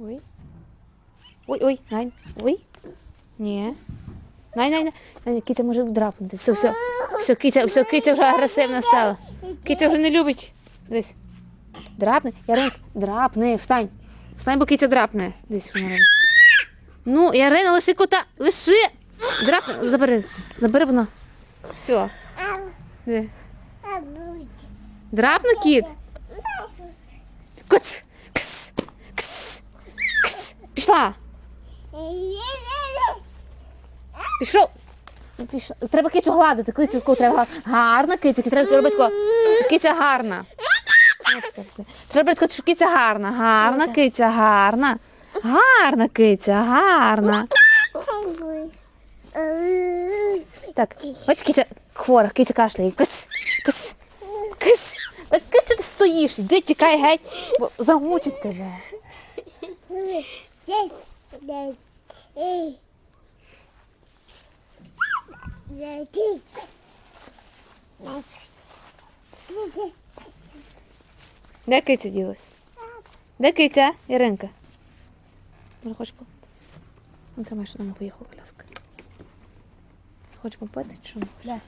Ой, ой, Нань, ой. Ні. Най, най, най. Киця може вдрапнути. Все, все. Все, киця, все, киця вже агресивна стала. Киця вже не любить. Десь. Драпне. Яринка, драпни, встань. Встань, бо киця драпне. Десь вона. Ну, Ярина, лиши кота. Лиши. Драпне. Забери. Забери воно. Все. Де? Драпне кіт. Пішла. Пішов. Пішла. Треба кицю гладити, кицю треба гладити. Гарна киця, треба робити. Киця гарна. Ну. Треба робити що киця гарна. Гарна киця, гарна. Гарна киця, гарна. Так, бач, киця хвора, киця кашляє. Кис, кис, кис. Так кис, що ти стоїш? Йди, тікай геть, бо замучить тебе. Здесь. Де киця ділась? Де киця, Іринка? Ну, хочеш по... Ну, тримай, що нам поїхав, будь ласка. Хочеш попити, чи що? хочеш?